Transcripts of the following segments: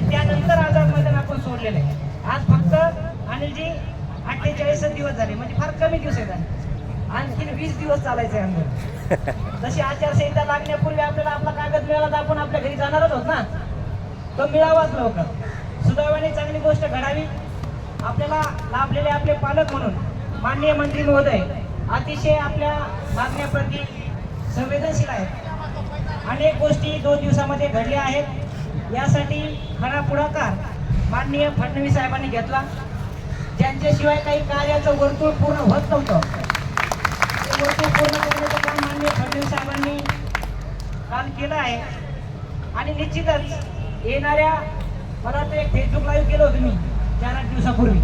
आणि त्यानंतर आझाद मैदान आपण सोडलेलं आहे. आज फक्त अनिलजी अठ्ठेचाळीस दिवस झाले म्हणजे फार कमी दिवस आहेत आणखीन वीस दिवस चालायचं आहे आंदोलन जशी आचारसंहिता लागण्यापूर्वी आपल्याला आपला कागद मिळाला तर आपण आपल्या घरी जाणारच होत ना? तो मिळावाच लवकर. सुदैवाने चांगली गोष्ट घडावी. आपल्याला लाभलेले आपले पालक म्हणून माननीय मंत्री महोदय अतिशय आपल्या मागण्याप्रती संवेदनशील आहेत. अनेक गोष्टी दोन दिवसामध्ये घडल्या आहेत. यासाठी खरा पुढाकार माननीय फडणवीस साहेबांनी घेतला. ज्यांच्याशिवाय काही कार्याचं वर्तुळ पूर्ण होत नव्हतं. ते वर्तुळ पूर्ण करण्याचं काम माननीय फडणवीस साहेबांनी काल केलं आहे. आणि निश्चितच येणाऱ्या मला ते एक फेसबुक लाईव्ह केलं होतं मी चार आठ दिवसापूर्वी.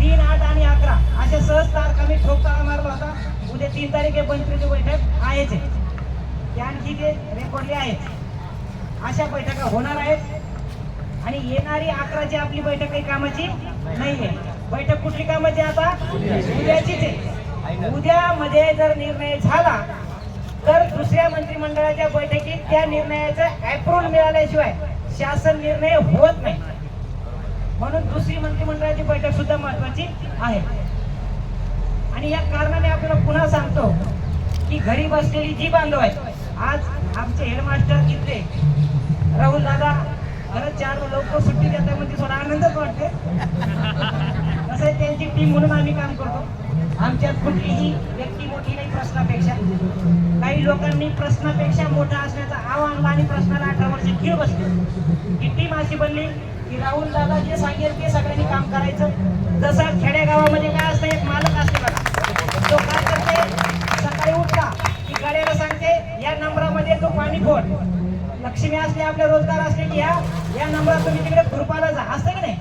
तीन आठ आणि अकरा अशा सहज तारखा मी ठोकताळा मारला होता. उद्या तीन तारीख आहे पंचवीसची बैठक आहेच आहे. ते आणखी ते रेकॉर्डले आहेत अशा बैठका होणार आहेत. आणि येणारी अकराची आपली बैठक काही कामाची नाही आहे बैठक कुठली कामाची आता? उद्याचीच आहे. उद्यामध्ये जर निर्णय झाला तर दुसऱ्या मंत्रिमंडळाच्या बैठकीत त्या निर्णयाचं अप्रुव्हल मिळाल्याशिवाय शासन निर्णय होत नाही. म्हणून दुसरी मंत्रिमंडळाची बैठक सुद्धा महत्वाची आहे. आणि या कारणाने आपल्याला पुन्हा सांगतो की घरी बसलेली जी बांधव आहेत आज आमचे हेडमास्टर इथले राहुल दादा खरंच चार लवकर सुट्टी देतात म्हणजे थोडा आनंदच वाटते. कसं आहे त्यांची टीम म्हणून आम्ही काम करतो. आमच्यात कुठलीही व्यक्ती मोठी नाही प्रश्नापेक्षा. काही लोकांनी प्रश्नापेक्षा मोठा असण्याचा आव्हान आणि प्रश्नाला अठरा वर्ष खीळ बसली. ही टीम अशी बनली की राहुल दादा जे सांगेल ते सगळ्यांनी काम करायचं जसं खेडेगावामध्ये काय असतं एक मालक असते बघा तो काय करते सकाळी उठला की गाड्याला सांगते या नंबरामध्ये तो पाणी फोड लक्ष्मी असले आपले रोजगार असले की या या नंबरात तुम्ही तिकडे खुरपाला जा असतं की नाही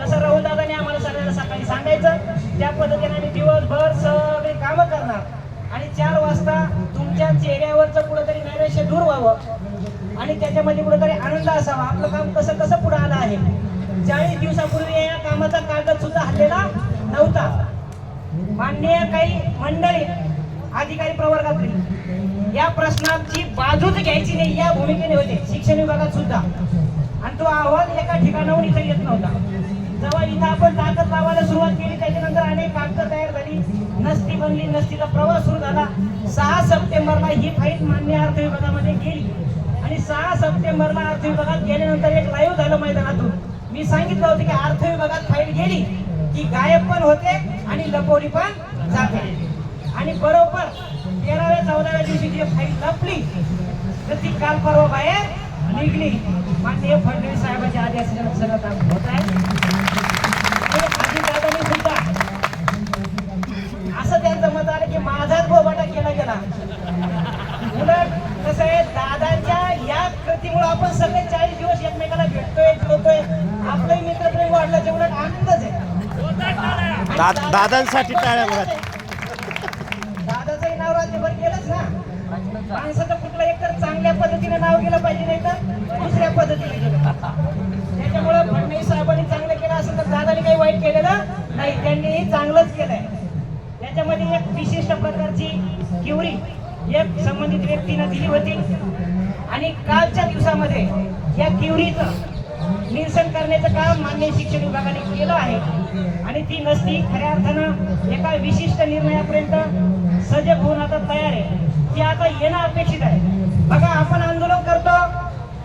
तसं राहुल दादाने आम्हाला सगळ्यांना सकाळी सांगायचं त्या पद्धतीने आम्ही दिवसभर सगळे कामं करणार आणि चार वाजता तुमच्या चेहऱ्यावरचं दूर व्हावं. आणि त्याच्यामध्ये कुठंतरी आनंद असावा. आपलं काम कसं कसं पुढे आलं आहे. चाळीस दिवसापूर्वी या कामाचा कागद सुद्धा हल्लेला नव्हता. माननीय काही मंडळी अधिकारी प्रवर्गातली या प्रश्नाची बाजूच घ्यायची नाही या भूमिकेने होते. शिक्षण विभागात सुद्धा. आणि तो अहवाल एका ठिकाणाहून इथं येत नव्हता. जेव्हा इथं आपण ताकद लावायला सुरुवात केली त्याच्यानंतर अनेक कागद तयार बनली नसती तर नसतीचा प्रवास सुरू झाला. सहा सप्टेंबरला ही फाईल मान्य अर्थ विभागामध्ये गेली. आणि सहा सप्टेंबरला अर्थ विभागात गेल्यानंतर एक लाईव्ह झालं मैदानातून. मी सांगितलं होतं की अर्थ विभागात फाईल गेली की गायब पण होते आणि लपवली पण जाते. आणि बरोबर तेराव्या चौदाव्या दिवशी जी फाईल लपली तर ती काल परवा बाहेर निघली. माननीय फडणवीस साहेबांच्या आदेश सगळं होत आहे. दा- दादा- दादांसाठी टाळ्या बघा. दादाचंही नाव राज्यभर केलंच ना माणसाचं कुठलं एक तर चांगल्या पद्धतीने नाव गेलं पाहिजे नाही तर दुसऱ्या पद्धतीने गेलं पाहिजे. त्याच्यामुळे फडणवीस साहेबांनी चांगलं केलं असेल तर दादाने काही वाईट केलेलं नाही त्यांनीही चांगलंच केलंय त्याच्यामध्ये एक विशिष्ट प्रकारची क्युरी एक संबंधित व्यक्तीनं दिली होती आणि कालच्या दिवसामध्ये या क्युरीचं निरसन करण्याचं काम मान्य शिक्षण विभागाने केलं आहे. आणि ती नसती खऱ्या अर्थानं एका विशिष्ट निर्णयापर्यंत सजग होऊन आता तयार आहे. ती आता येणं अपेक्षित आहे. बघा आपण आंदोलन करतो.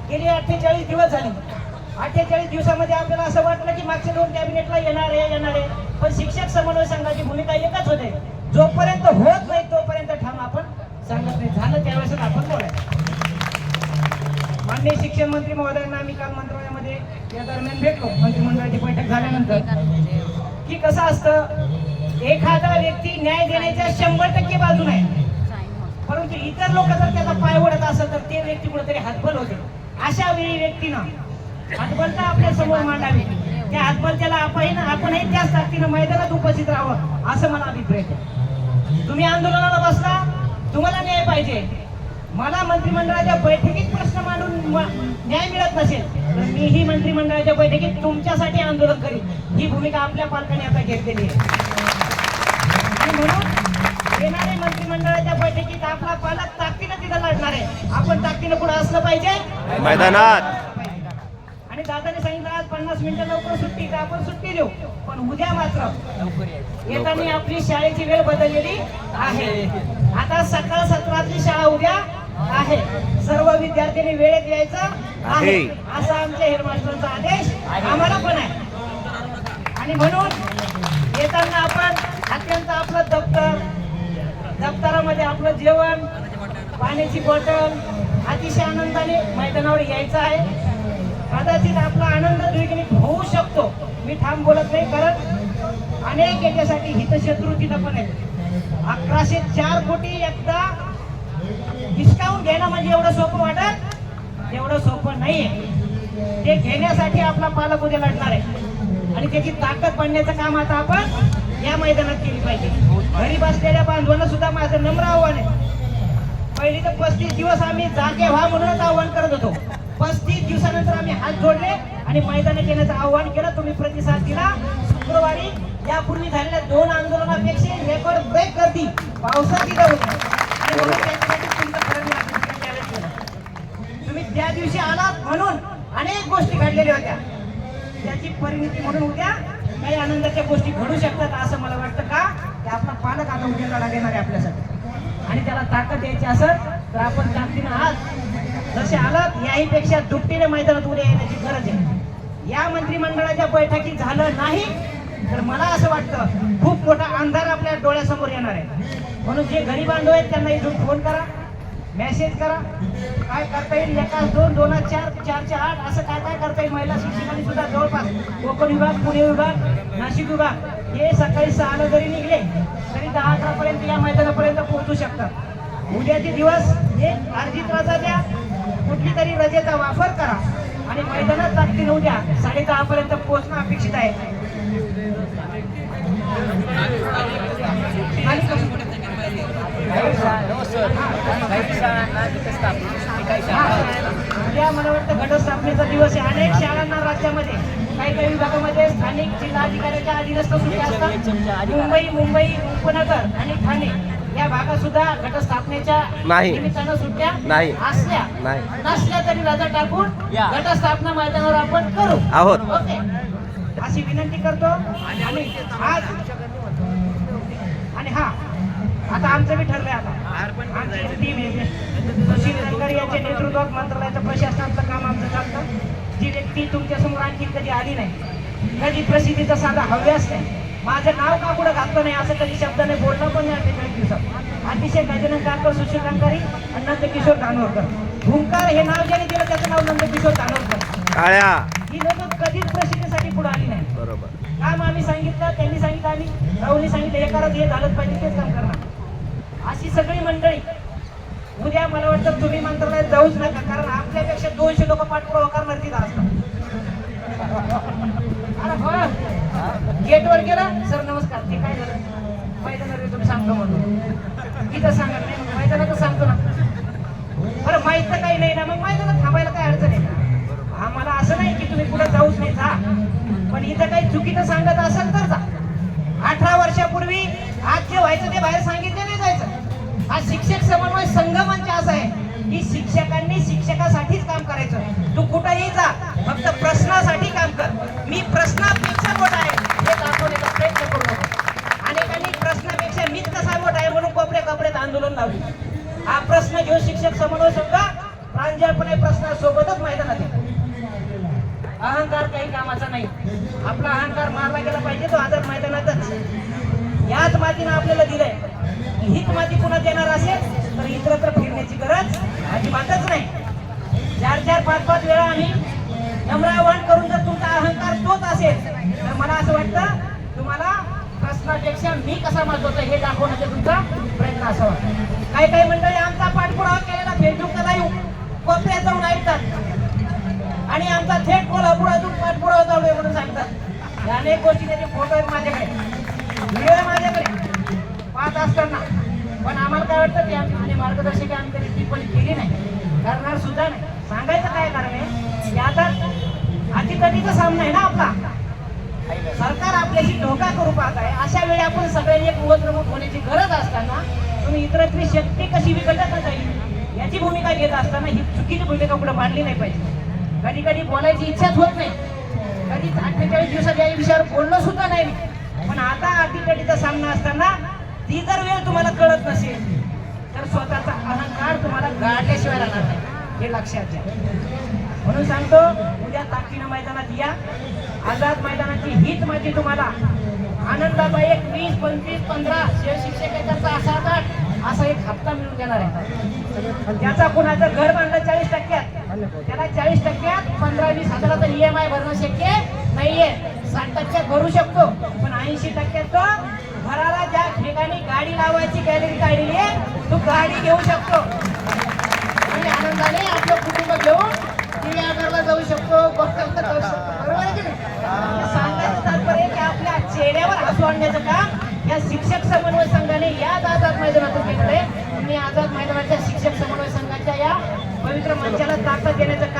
गेली अठ्ठेचाळीस दिवस झाली. अठ्ठेचाळीस दिवसामध्ये आपल्याला असं वाटलं की मागच्या दोन कॅबिनेटला येणार आहे येणार आहे. पण शिक्षक समन्वय संघाची भूमिका एकच होते. जोपर्यंत होत नाही तोपर्यंत ठाम आपण सांगत नाही. झालं त्यावेळेस आपण बोलायचं. माननीय शिक्षण मंत्री महोदयांना आम्ही काल मंत्रालयामध्ये या दरम्यान भेटलो. मंत्रिमंडळाची बैठक झाल्यानंतर. की कसं असतं एखादा व्यक्ती न्याय देण्याच्या शंभर टक्के बाजून आहे. परंतु इतर लोक जर त्याचा पाय ओढत असेल तर ते व्यक्ती कुठेतरी हातबल होते. अशा वेळी व्यक्तीनं हातबलता आपल्यासमोर मांडावी. त्या हातबलत्याला आपण आपणही त्याच ताकदीनं मैदानात उपस्थित राहावं असं मला अभिप्राय तुम्ही आंदोलनाला बसला तुम्हाला न्याय पाहिजे. मला मंत्रिमंडळाच्या बैठकीत प्रश्न मांडून न्याय मिळत नसेल तर मीही मंत्रिमंडळाच्या बैठकीत तुमच्यासाठी आंदोलन करीन. ही भूमिका आपल्या पालकांनी आता घेतलेली आहे. आणि म्हणून येणारे मंत्रिमंडळ आपला पालक ताकदीनं तिथं लढणार आहे. आपण ताकदीनं पुढे असलं पाहिजे. मैदानात. आणि दादाने सांगितलं आज पन्नास मिनिटं लवकर सुट्टी तर आपण सुट्टी देऊ. पण उद्या मात्र येताना आपली शाळेची वेळ बदललेली आहे. आता सकाळ सत्रातली शाळा उद्या. आहे. सर्व विद्यार्थ्यांनी वेळेत यायचं आहे. असा आमच्या हेडमास्टरांचा आदेश आम्हाला पण आहे. आणि म्हणून येताना आपण अत्यंत आपलं दप्तर दप्तरामध्ये आपलं जेवण पाण्याची बॉटल अतिशय आनंदाने मैदानावर यायचं आहे. कदाचित आपला आनंद द्विगुणित होऊ शकतो. मी ठाम बोलत नाही कारण अनेक याच्यासाठी हितशत्रू तिथं पण आहेत. अकराशे चार कोटी एकदा हिसकावून घेणं म्हणजे एवढं सोपं वाटत? एवढं सोपं नाहीये. ते घेण्यासाठी आपला पालक उद्या लढणार आहे. आणि त्याची ताकद पडण्याचं काम आता आपण या मैदानात केली पाहिजे. घरी बसलेल्या बांधवांना सुद्धा माझं नम्र आव्हान आहे. पहिली तर पस्तीस दिवस आम्ही जागे व्हा म्हणूनच आव्हान करत होतो. पस्तीस दिवसानंतर आम्ही हात जोडले आणि मैदानात येण्याचं आव्हान केलं. तुम्ही प्रतिसाद दिला. शुक्रवारी यापूर्वी झालेल्या दोन आंदोलनापेक्षा रेकॉर्ड ब्रेक करती पावसाची जाऊ आणि म्हणून त्याच्यासाठी तुमचं खरं मी अभिनंदन त्यावेळेस केलं. तुम्ही त्या दिवशी आलात म्हणून अनेक गोष्टी घडलेल्या होत्या. त्याची परिणिती म्हणून उद्या काही आनंदाच्या गोष्टी घडू शकतात असं मला वाटतं का? की आपला पालक आता उद्या लढा देणार आहे आपल्यासाठी. आणि त्याला ताकद द्यायची असं तर आपण ताकदीनं आज जसे आलात याहीपेक्षा दुपटीने मैदानात उद्या येण्याची गरज आहे. या मंत्रिमंडळाच्या बैठकीत झालं नाही तर मला असं वाटतं खूप मोठा अंधार आपल्या डोळ्यासमोर येणार आहे. म्हणून जे गरीब बांधव आहेत त्यांना इथून फोन करा. मेसेज करा. काय करता येईल? एकाच दोन दोन चार चारचे आठ असं काय काय करता येईल? महिला शिक्षकांनी सुद्धा जवळपास कोकण विभाग पुणे विभाग नाशिक विभाग हे सकाळी सहाला जरी निघले तरी दहा अकरा पर्यंत या मैदानापर्यंत पोहोचू शकतात. उद्याचे दिवस हे अर्जित रजा द्या कुठली तरी रजेचा वापर करा. आणि मैदानात ताकदीन उद्या साडे दहा पर्यंत पोहोचणं अपेक्षित आहे. आणि कसं- उद्या मला वाटतं घटस्थापनेचा दिवस आहे अनेक शाळांना राज्यामध्ये काही काही विभागामध्ये स्थानिक जिल्हाधिकाऱ्याच्या अधीनस्थ सुट्ट्या असतात मुंबई मुंबई उपनगर आणि ठाणे या भागात सुद्धा घटस्थापनेच्या. निमित्तानं सुट्ट्या नाही. असल्या नाही. नसल्या तरी रजा टाकून घटस्थापना मैदानावर आपण करू आहोत. ओके अशी विनंती करतो आणि आज आणि हा आता आमचं बी ठरलंय आता. आमची टीम आहे यांच्या नेतृत्वात मंत्रालयाचं प्रशासनाचं काम आमचं चालतं. जी व्यक्ती तुमच्यासमोर आणखी कधी आली नाही कधी प्रसिद्धीचा साधा हव्यास नाही माझं नाव का पुढे घातलं नाही असं कधी शब्दाने बोलणं पण नाही अठ्ठेचाळीस दिवसात अतिशय गजानन काकर सुशील रंगारी आणि नंदकिशोर धानोरकर भूमकार हे नाव ज्याने दिलं त्याचं नाव नंदकिशोर धानोरकर काळ्या. ही लोक कधीच प्रसिद्धीसाठी पुढे आली नाही. बरोबर. काम आम्ही सांगितलं त्यांनी सांगितलं आणि राहुलनी सांगितलं हे करत हे झालंच पाहिजे तेच काम करणार. अशी सगळी मंडळी. उद्या मला वाटतं तुम्ही मंत्रालयात जाऊच नका कारण आपल्यापेक्षा दोनशे लोक पाठपुरावा करणार तिथं असतात. अरे हो. गेटवर गेला सर नमस्कार ते काय झालं? मैदानावर तुम्ही सांगतो म्हणून. इथं सांगत नाही मग मैदानातच सांगतो ना. बरं माहीत तर काही नाही ना मग मैदानात थांबायला काय अडचण आहे? का आम्हाला असं नाही की तुम्ही पुढे जाऊच नाही जा. पण इथं काही चुकीचं सांगत असेल तर जा. अठरा वर्षापूर्वी आज जे व्हायचं ते बाहेर सांगितले नाही की शिक्षकांनी शिक्षकासाठीच काम करायचं. तू कुठेही जा फक्त प्रश्नासाठी काम कर. मी प्रश्नापेक्षा मोठा आहे. हे दाखवण्याचा प्रयत्न करू नको. अनेकांनी प्रश्नापेक्षा मीच कसा मोठा आहे म्हणून कोपऱ्या कोपऱ्यात आंदोलन लावले. हा प्रश्न घेऊन शिक्षक समन्वय संघ प्रांजळपणे प्रश्नासोबतच मैदानात येतो. अहंकार काही कामाचा नाही. आपला अहंकार मारला गेला पाहिजे तो आदर मैदानातच. याच मातीनं आपल्याला दिलंय. हीच माती पुन्हा देणार असेल तर इतरत्र फिरण्याची गरज अजिबातच नाही. चार चार पाच पाच वेळा आम्ही नम्र आवाहन करून जर तुमचा अहंकार तोच असेल तर मला असं वाटतं तुम्हाला प्रश्नापेक्षा मी कसा महत्त्वाचा हे दाखवण्याचा तुमचा प्रयत्न असावा. काही काही मंडळी आमचा पाठपुरावा केलेला फेसबुकला लाईव्ह कोपऱ्यात जाऊन ऐकतात. आणि आमचा थेट कोल्हापुरातून पाठपुरावा चालू आहे म्हणून सांगतात. अनेक गोष्टी त्याचे फोटो आहेत माझ्याकडे. व्हिडिओ आहे माझ्याकडे. पाहत असताना. पण आम्हाला काय वाटतं की आम्ही म्हणजे आणि मार्गदर्शक आम्ही कधी टिप्पणी केली नाही. करणार सुद्धा नाही. सांगायचं काय कारण आहे? की आता अतितटीचा सामना आहे ना आपला. सरकार आपल्याशी धोका करू पाहत आहे. अशा वेळी आपण सगळ्यांनी एक प्रमुख होण्याची गरज असताना तुम्ही इतरत्री शक्ती कशी विकटत जाईल याची भूमिका घेत असताना ही चुकीची भूमिका कुठे मांडली नाही पाहिजे. कधी कधी बोलायची इच्छाच होत नाही. कधी अठ्ठेचाळीस दिवसात या विषयावर बोललो सुद्धा नाही. पण आता अटीतटीचा सामना असताना ती जर वेळ तुम्हाला कळत नसेल तर स्वतःचा अहंकार तुम्हाला गाडल्याशिवाय राहणार नाही. हे लक्षात घ्या. म्हणून सांगतो उद्या ताकीनं मैदानात या. आझाद मैदानाची हीच माझी तुम्हाला. आनंदाचा एक वीस पंचवीस पंधरा शिक्षकाचा असा आठ. असा एक हप्ता मिळून देणार आहे. त्याचा कोणाचं घर बांधलं चाळीस टक्क्यात? त्याला चाळीस टक्क्यात पंधरा वीस हजाराचा ई एम आय भरणं शक्य नाहीये. साठ टक्क्यात भरू शकतो पण ऐंशी टक्क्यात घराला ज्या ठिकाणी गाडी लावायची गॅलरी काढलेली आहे तो गाडी घेऊ शकतो. आणि आनंदाने आपलं कुटुंब घेऊन टिव्यागरला जाऊ शकतो बघता जाऊ शकतो. बरोबर आहे की नाही? सांगायचं तात्पर्य की आपल्या चेहऱ्यावर हसू आणण्याचं काम या शिक्षक समन्वय संघाने याच आझाद मैदानातून आहे. मी आझाद मैदानाच्या शिक्षक समन्वय संघाच्या या पवित्र मंचाला ताकद देण्याचं